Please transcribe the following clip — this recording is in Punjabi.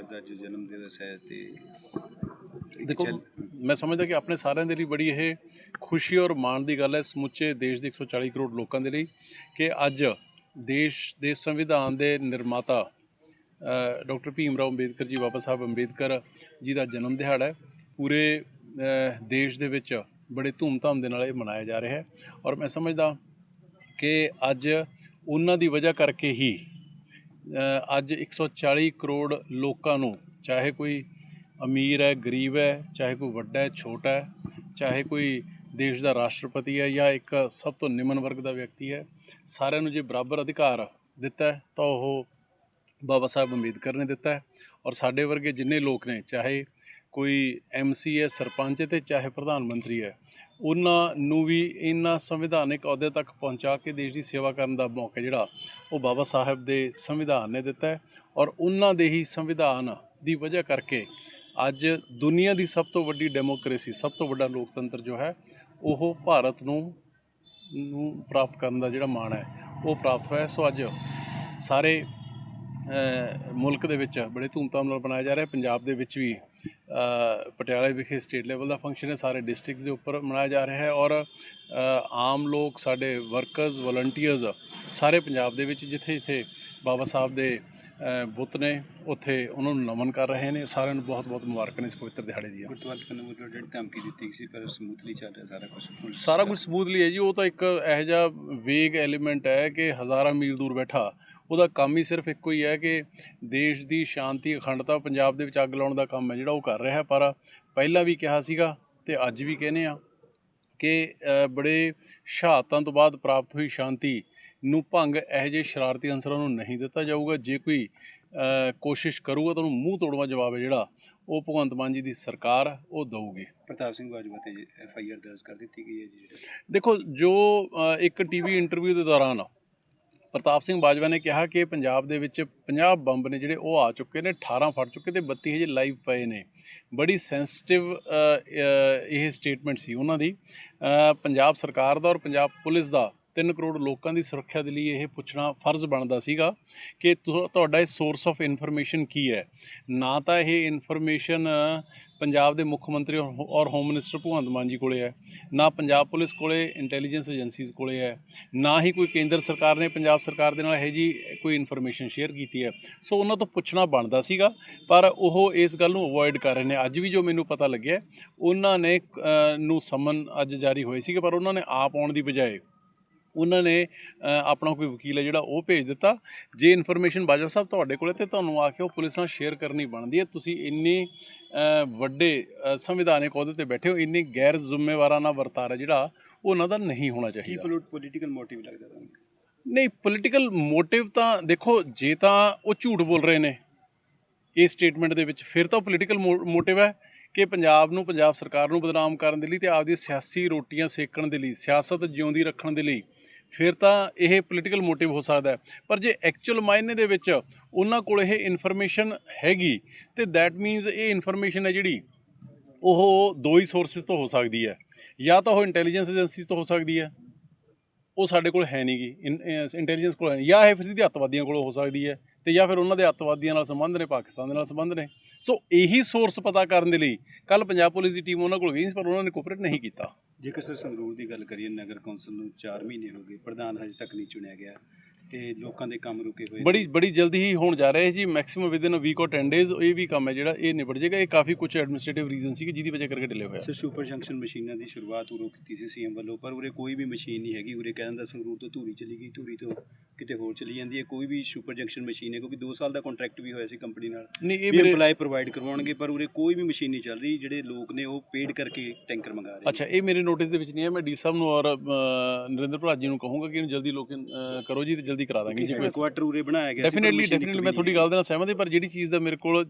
ਅੰਬੇਦਕਰ ਦਾ ਜਨਮ ਦਿਵਸ ਹੈ ਤੇ ਦੇਖੋ ਮੈਂ ਸਮਝਦਾ ਕਿ ਆਪਣੇ ਸਾਰਿਆਂ ਦੇ ਲਈ ਬੜੀ ਇਹ ਖੁਸ਼ੀ ਔਰ ਮਾਣ ਦੀ ਗੱਲ ਹੈ ਸਮੁੱਚੇ ਦੇਸ਼ ਦੇ 140 ਕਰੋੜ ਲੋਕਾਂ ਦੇ ਲਈ ਕਿ ਅੱਜ ਦੇਸ਼ ਦੇ ਸੰਵਿਧਾਨ ਦੇ ਨਿਰਮਾਤਾ ਡਾਕਟਰ ਭੀਮ ਰਾਓ ਅੰਬੇਦਕਰ ਜੀ ਬਾਬਾ ਸਾਹਿਬ ਅੰਬੇਦਕਰ ਜੀ ਦਾ ਜਨਮ ਦਿਹਾੜਾ ਹੈ। ਪੂਰੇ ਦੇਸ਼ ਦੇ ਵਿੱਚ ਬੜੇ ਧੂਮਧਾਮ ਦੇ ਨਾਲ ਇਹ ਮਨਾਇਆ ਜਾ ਰਿਹਾ ਹੈ ਔਰ ਮੈਂ ਸਮਝਦਾ ਕਿ ਅੱਜ ਉਹਨਾਂ ਦੀ ਵਜ੍ਹਾ ਕਰਕੇ ਹੀ ਅੱਜ 140 ਕਰੋੜ ਲੋਕਾਂ ਨੂੰ, ਚਾਹੇ ਕੋਈ ਅਮੀਰ ਹੈ, ਗਰੀਬ ਹੈ, ਚਾਹੇ ਕੋਈ ਵੱਡਾ ਹੈ, ਛੋਟਾ ਹੈ, ਚਾਹੇ ਕੋਈ ਦੇਸ਼ ਦਾ ਰਾਸ਼ਟਰਪਤੀ ਹੈ ਜਾਂ ਇੱਕ ਸਭ ਤੋਂ ਨਿਮਨ ਵਰਗ ਦਾ ਵਿਅਕਤੀ ਹੈ, ਸਾਰਿਆਂ ਨੂੰ ਜੇ ਬਰਾਬਰ ਅਧਿਕਾਰ ਦਿੱਤਾ ਤਾਂ ਉਹ ਬਾਬਾ ਸਾਹਿਬ ਅੰਬੇਦਕਰ ਨੇ ਦਿੱਤਾ ਔਰ ਸਾਡੇ ਵਰਗੇ ਜਿੰਨੇ ਲੋਕ ਨੇ, ਚਾਹੇ ਕੋਈ ਐਮਸੀ ਹੈ ਸਰਪੰਚ ਹੈ ਤੇ ਚਾਹੇ ਪ੍ਰਧਾਨ ਮੰਤਰੀ ਹੈ, ਉਹਨਾਂ ਨੂੰ ਵੀ ਇਹਨਾਂ ਸੰਵਿਧਾਨਿਕ ਅਹੁਦੇ ਤੱਕ ਪਹੁੰਚਾ ਕੇ ਦੇਸ਼ ਦੀ ਸੇਵਾ ਕਰਨ ਦਾ ਮੌਕਾ ਜਿਹੜਾ, ਉਹ ਬਾਬਾ ਸਾਹਿਬ ਦੇ ਸੰਵਿਧਾਨ ਨੇ ਦਿੱਤਾ ਔਰ ਉਹਨਾਂ ਦੇ ਹੀ ਸੰਵਿਧਾਨ ਦੀ ਵਜ੍ਹਾ ਕਰਕੇ ਅੱਜ ਦੁਨੀਆ ਦੀ ਸਭ ਤੋਂ ਵੱਡੀ ਡੈਮੋਕ੍ਰੇਸੀ, ਸਭ ਤੋਂ ਵੱਡਾ ਲੋਕਤੰਤਰ ਜੋ ਹੈ, ਉਹ ਭਾਰਤ ਨੂੰ ਨੂੰ ਪ੍ਰਾਪਤ ਕਰਨ ਦਾ ਜਿਹੜਾ ਮਾਣ ਹੈ, ਉਹ ਪ੍ਰਾਪਤ ਹੋਇਆ ਸੋ ਅੱਜ ਸਾਰੇ ਮੁਲਕ ਦੇ ਵਿੱਚ ਬੜੇ ਧੂਮਧਾਮ ਨਾਲ ਮਨਾਇਆ ਜਾ ਰਿਹਾ ਪੰਜਾਬ ਦੇ ਵਿੱਚ ਵੀ ਪਟਿਆਲੇ ਵਿਖੇ ਸਟੇਟ ਲੈਵਲ ਦਾ ਫੰਕਸ਼ਨ ਹੈ, ਸਾਰੇ ਡਿਸਟ੍ਰਿਕਟਸ ਦੇ ਉੱਪਰ ਮਨਾਇਆ ਜਾ ਰਿਹਾ ਹੈ ਔਰ ਆਮ ਲੋਕ, ਸਾਡੇ ਵਰਕਰਸ ਵਲੰਟੀਅਰਸ ਸਾਰੇ ਪੰਜਾਬ ਦੇ ਵਿੱਚ ਜਿੱਥੇ ਜਿੱਥੇ ਬਾਬਾ ਸਾਹਿਬ ਦੇ ਬੁੱਤ ਨੇ ਉੱਥੇ ਉਹਨਾਂ ਨੂੰ ਨਮਨ ਕਰ ਰਹੇ ਨੇ। ਸਾਰਿਆਂ ਨੂੰ ਬਹੁਤ ਬਹੁਤ ਮੁਬਾਰਕਾਂ ਨੇ ਇਸ ਪਵਿੱਤਰ ਦਿਹਾੜੇ ਦੀਆਂ। ਗੁਰਦੁਆਰਾ ਕਨੂੰ ਵੱਲੋਂ ਜਿਹੜੀ ਧਮਕੀ ਦਿੱਤੀ ਸੀ ਪਰ ਸਮੂਥਲੀ ਚੱਲ ਰਿਹਾ ਸਾਰਾ ਕੁਝ ਸਾਰਾ ਕੁਝ ਸਮੂਥਲੀ ਹੈ ਜੀ। ਉਹ ਤਾਂ ਇੱਕ ਇਹੋ ਜਿਹਾ ਵੇਗ ਐਲੀਮੈਂਟ ਹੈ ਕਿ ਹਜ਼ਾਰਾਂ ਮੀਲ ਦੂਰ ਬੈਠਾ। ਉਹਦਾ ਕੰਮ ਹੀ ਸਿਰਫ ਇੱਕੋ ਹੀ ਹੈ ਕਿ ਦੇਸ਼ ਦੀ ਸ਼ਾਂਤੀ ਅਖੰਡਤਾ ਪੰਜਾਬ ਦੇ ਵਿੱਚ ਅੱਗ ਲਾਉਣ ਦਾ ਕੰਮ ਹੈ ਜਿਹੜਾ ਉਹ ਕਰ ਰਿਹਾ। ਪਰ ਪਹਿਲਾਂ ਵੀ ਕਿਹਾ ਸੀਗਾ ਤੇ ਅੱਜ ਵੀ ਕਹਿੰਦੇ ਆ ਕਿ ਬੜੇ ਸ਼ਹਾਦਤਾਂ ਤੋਂ ਬਾਅਦ ਪ੍ਰਾਪਤ ਹੋਈ ਸ਼ਾਂਤੀ ਨੂੰ ਭੰਗ ਇਹੋ ਜਿਹੇ ਸ਼ਰਾਰਤੀ ਅੰਸਰਾਂ ਨੂੰ ਨਹੀਂ ਦਿੱਤਾ ਜਾਊਗਾ। ਜੇ ਕੋਈ ਕੋਸ਼ਿਸ਼ ਕਰੂਗਾ ਤਾਂ ਉਹਨੂੰ ਮੂੰਹ ਤੋੜਵਾ ਜਵਾਬ ਹੈ ਜਿਹੜਾ ਉਹ ਭਗਵੰਤ ਮਾਨ ਜੀ ਦੀ ਸਰਕਾਰ ਉਹ ਦਊਗੀ। ਪ੍ਰਤਾਪ ਸਿੰਘ ਬਾਜਵਾ ਤੇ ਐਫ ਆਈ ਆਰ ਦਰਜ ਕਰ ਦਿੱਤੀ ਗਈ ਹੈ ਜੀ ਦੇਖੋ ਜੋ ਇੱਕ ਟੀਵੀ ਇੰਟਰਵਿਊ ਦੇ ਦੌਰਾਨ ਪ੍ਰਤਾਪ ਸਿੰਘ ਬਾਜਵਾ ਨੇ ਕਿਹਾ ਕਿ ਪੰਜਾਬ ਦੇ ਵਿੱਚ 50 ਬੰਬ ਨੇ ਜਿਹੜੇ ਉਹ ਆ ਚੁੱਕੇ ਨੇ 18 ਫਟ ਚੁੱਕੇ ਤੇ 32 ਹਜੇ ਲਾਈਵ ਪਏ ਨੇ। ਬੜੀ ਸੈਂਸਿਟਿਵ ਇਹ ਸਟੇਟਮੈਂਟ ਸੀ ਉਹਨਾਂ ਦੀ। ਪੰਜਾਬ ਸਰਕਾਰ ਦਾ ਔਰ ਪੰਜਾਬ ਪੁਲਿਸ ਦਾ 3 ਕਰੋੜ ਲੋਕਾਂ ਦੀ ਸੁਰੱਖਿਆ ਦੇ ਲਈ ਇਹ ਪੁੱਛਣਾ ਫਰਜ਼ ਬਣਦਾ ਸੀਗਾ ਕਿ ਤੁਹਾਡਾ ਇਹ ਸੋਰਸ ਆਫ ਇਨਫੋਰਮੇਸ਼ਨ ਕੀ ਹੈ? ਨਾ ਤਾਂ ਇਹ ਇਨਫੋਰਮੇਸ਼ਨ ਪੰਜਾਬ ਦੇ ਮੁੱਖ ਮੰਤਰੀ ਔਰ ਹੋਮ ਮਿਨਿਸਟਰ ਭਗਵੰਤ ਮਾਨ ਜੀ ਕੋਲੇ ਹੈ, ਨਾ ਪੰਜਾਬ ਪੁਲਿਸ ਕੋਲੇ ਇੰਟੈਲੀਜੈਂਸ ਏਜੰਸੀਜ਼ ਕੋਲੇ ਹੈ, ਨਾ ਹੀ ਕੋਈ ਕੇਂਦਰ ਸਰਕਾਰ ਨੇ ਪੰਜਾਬ ਸਰਕਾਰ ਦੇ ਨਾਲ ਇਹ ਜੀ ਕੋਈ ਇਨਫੋਰਮੇਸ਼ਨ ਸ਼ੇਅਰ ਕੀਤੀ ਹੈ। ਸੋ ਉਹਨਾਂ ਤੋਂ ਪੁੱਛਣਾ ਬਣਦਾ ਸੀਗਾ, ਪਰ ਉਹ ਇਸ ਗੱਲ ਨੂੰ ਅਵੋਇਡ ਕਰ ਰਹੇ ਨੇ। ਅੱਜ ਵੀ ਜੋ ਮੈਨੂੰ ਪਤਾ ਲੱਗਿਆ, ਉਹਨਾਂ ਨੇ ਨੂੰ ਸਮਨ ਅੱਜ ਜਾਰੀ ਹੋਏ ਸੀਗੇ, ਪਰ ਉਹਨਾਂ ਨੇ ਆਪ ਆਉਣ ਦੀ ਬਜਾਏ ਉਹਨਾਂ ਨੇ ਆਪਣਾ ਕੋਈ ਵਕੀਲ ਹੈ ਜਿਹੜਾ ਉਹ ਭੇਜ ਦਿੱਤਾ। ਜੇ ਇਨਫੋਰਮੇਸ਼ਨ ਬਾਜਵਾ ਸਾਹਿਬ ਤੁਹਾਡੇ ਕੋਲੇ ਤੇ ਤੁਹਾਨੂੰ ਆ ਕੇ ਉਹ ਪੁਲਿਸ ਨਾਲ ਸ਼ੇਅਰ ਕਰਨੀ ਬਣਦੀ ਹੈ। ਤੁਸੀਂ ਇੰਨੇ ਵੱਡੇ ਸੰਵਿਧਾਨਿਕ ਅਹੁਦੇ ਤੇ ਬੈਠੇ ਹੋ ਇੰਨੀ ਗੈਰ ਜ਼ਿੰਮੇਵਾਰਾਨਾ ਵਰਤਾਰਾ ਜਿਹੜਾ ਉਹ ਉਹਨਾਂ ਦਾ ਨਹੀਂ ਹੋਣਾ ਕੀ ਚਾਹੀਦਾ। ਪੋਲੀਟੀਕਲ ਮੋਟਿਵ ਲੱਗਦਾ ਤੁਹਾਨੂੰ? ਨਹੀਂ ਪੋਲੀਟੀਕਲ ਮੋਟਿਵ ਤਾਂ ਦੇਖੋ ਜੇ ਤਾਂ ਉਹ ਝੂਠ ਬੋਲ ਰਹੇ ਨੇ ਇਸ ਸਟੇਟਮੈਂਟ ਦੇ ਵਿੱਚ ਫਿਰ ਤਾਂ ਪੋਲੀਟੀਕਲ ਮੋਟਿਵ ਹੈ। ਕਿ ਪੰਜਾਬ ਨੂੰ, ਪੰਜਾਬ ਸਰਕਾਰ ਨੂੰ ਬਦਨਾਮ ਕਰਨ ਦੇ ਲਈ ਤੇ ਆਪਦੀ ਸਿਆਸੀ ਰੋਟੀਆਂ ਸੇਕਣ ਦੇ ਲਈ, ਸਿਆਸਤ ਜਿਉਂਦੀ ਰੱਖਣ ਦੇ ਲਈ ਫਿਰ ਤਾਂ ਇਹ ਪੋਲੀਟੀਕਲ ਮੋਟਿਵ ਹੋ ਸਕਦਾ ਪਰ ਜੇ ਐਕਚੁਅਲ ਮਾਇਨੇ ਦੇ ਵਿੱਚ ਉਹਨਾਂ ਕੋਲ ਇਹ ਇਨਫੋਰਮੇਸ਼ਨ ਹੈਗੀ ਤੇ ਦੈਟ ਮੀਨਸ ਇਹ ਇਨਫੋਰਮੇਸ਼ਨ ਹੈ ਜਿਹੜੀ ਉਹ ਦੋ ਹੀ ਸੋਰਸਸ ਤੋਂ ਹੋ ਸਕਦੀ ਹੈ। ਜਾਂ ਤਾਂ ਉਹ ਇੰਟੈਲੀਜੈਂਸ ਏਜੰਸੀਜ਼ ਤੋਂ ਹੋ ਸਕਦੀ ਹੈ। ਉਹ ਸਾਡੇ ਕੋਲ ਹੈ ਨਹੀਂਗੀ ਇੰਟੈਲੀਜੈਂਸ ਕੋਲ ਹੈ ਜਾਂ ਇਹ ਫਿਰ ਸਿੱਧੀ ਅੱਤਵਾਦੀਆਂ ਕੋਲ ਹੋ ਸਕਦੀ ਹੈ ਤੇ ਜਾਂ ਫਿਰ ਉਹਨਾਂ ਦੇ ਅੱਤਵਾਦੀਆਂ ਨਾਲ ਸੰਬੰਧ ਨੇ, ਪਾਕਿਸਤਾਨ ਦੇ ਨਾਲ ਸੰਬੰਧ ਨੇ। ਸੋ ਇਹੀ ਸੋਰਸ ਪਤਾ ਕਰਨ ਦੇ ਲਈ ਕੱਲ ਪੰਜਾਬ ਪੁਲਿਸ ਦੀ ਟੀਮ ਉਹਨਾਂ ਕੋਲ ਗਈ ਸੀ, ਪਰ ਉਹਨਾਂ ਨੇ ਕੋਪਰੇਟ ਨਹੀਂ ਕੀਤਾ। ਜੇਕਰ ਸਰ ਸੰਗਰੂਰ ਦੀ ਗੱਲ ਕਰੀਏ, ਨਗਰ ਕੌਂਸਲ ਨੂੰ 4 ਮਹੀਨੇ ਹੋ ਗਏ, ਪ੍ਰਧਾਨ ਹਜੇ ਤੱਕ ਨਹੀਂ ਚੁਣਿਆ ਗਿਆ। ਤੇ ਲੋਕਾਂ ਦੇ ਕੰਮ ਰੁਕੇ ਹੋਏ। ਬੜੀ ਬੜੀ ਜਲਦੀ ਹੀ ਹੋਣ ਜਾ ਰਿਹਾ ਹੈ ਜੀ ਮੈਕਸਿਮਮ ਵਿਦਿਨ ਅ ਵੀਕ ਔਰ 10 ਡੇਜ਼ ਇਹ ਵੀ ਕੰਮ ਹੈ ਜਿਹੜਾ ਇਹ ਨਿਬੜ ਜਾਏਗਾ। ਇਹ ਕਾਫੀ ਕੁਝ ਐਡਮਿਨਿਸਟ੍ਰੇਟਿਵ ਰੀਜ਼ਨ ਸੀ ਕਿ ਜਿਹਦੀ ਵਜ੍ਹਾ ਕਰਕੇ ਡਿਲੇ ਹੋਇਆ। ਸਰ ਸੁਪਰ ਜੰਕਸ਼ਨ ਮਸ਼ੀਨਾਂ ਦੀ ਸ਼ੁਰੂਆਤ ਉਰੋਂ ਕੀਤੀ ਸੀ ਸੀਐਮ ਵੱਲੋਂ ਪਰ ਉਰੇ ਕੋਈ ਵੀ ਮਸ਼ੀਨ ਨਹੀਂ ਹੈਗੀ। ਉਰੇ ਕਹਿੰਦਾ ਸੰਗਰੂਰ ਤੋਂ ਧੂਰੀ ਚਲੀ ਗਈ। ਧੂਰੀ ਤੋਂ ਕਿਤੇ ਹੋਰ ਚਲੀ ਜਾਂਦੀ ਹੈ ਕੋਈ ਵੀ ਸੁਪਰ ਜੰਕਸ਼ਨ ਮਸ਼ੀਨ ਹੈ ਕਿਉਂਕਿ 2 ਸਾਲ ਦਾ ਕੰਟਰੈਕਟ ਵੀ ਹੋਇਆ ਸੀ ਕੰਪਨੀ ਨਾਲ। ਨਹੀਂ ਇਹ ਮੇਰੇ ਐਮਪਲਾਈ ਪ੍ਰੋਵਾਈਡ ਕਰਵਾਉਣਗੇ ਪਰ ਉਰੇ ਕੋਈ ਵੀ ਮਸ਼ੀਨ ਨਹੀਂ ਚੱਲ ਰਹੀ ਜਿਹੜੇ ਲੋਕ ਨੇ ਉਹ ਪੇਡ ਕਰਕੇ ਟੈਂਕਰ ਮੰਗਾ ਰਹੇ ਅੱਛਾ ਇਹ ਮੇਰੇ ਨੋਟਿਸ ਦੇ ਵਿੱਚ ਨਹੀਂ ਹੈ ਮੈਂ ਡੀ ਸਾਹਿਬ ਨੂੰ ਔਰ ਨਰਿੰਦਰ ਭਰਾ ਜੀ ਨੂੰ ਕਹੂੰਗਾ ਕਿ ਇਹਨੂੰ ਜਲਦੀ ਲੋਕ ਕਰੋ ਜੀ ਤੇ ਜਲਦੀ ਕਰਾ ਦਾਂਗੇ ਜੀ ਕੋਈ ਕੁਆਟਰ ਉਰੇ ਬਣਾਇਆ ਗਿਆ ਸੀ ਡੈਫੀਨਿਟਲੀ ਡੈਫੀਨਿਟਲੀ ਮੈਂ ਵੀ ਤੁਹਾਡੀ ਗੱਲ ਦੇ ਨਾਲ ਸਹਿਮਤ ਹਾਂ ਪਰ ਜਿਹੜੀ ਚੀਜ਼ ਦਾ ਮੇਰੇ ਕੋਲ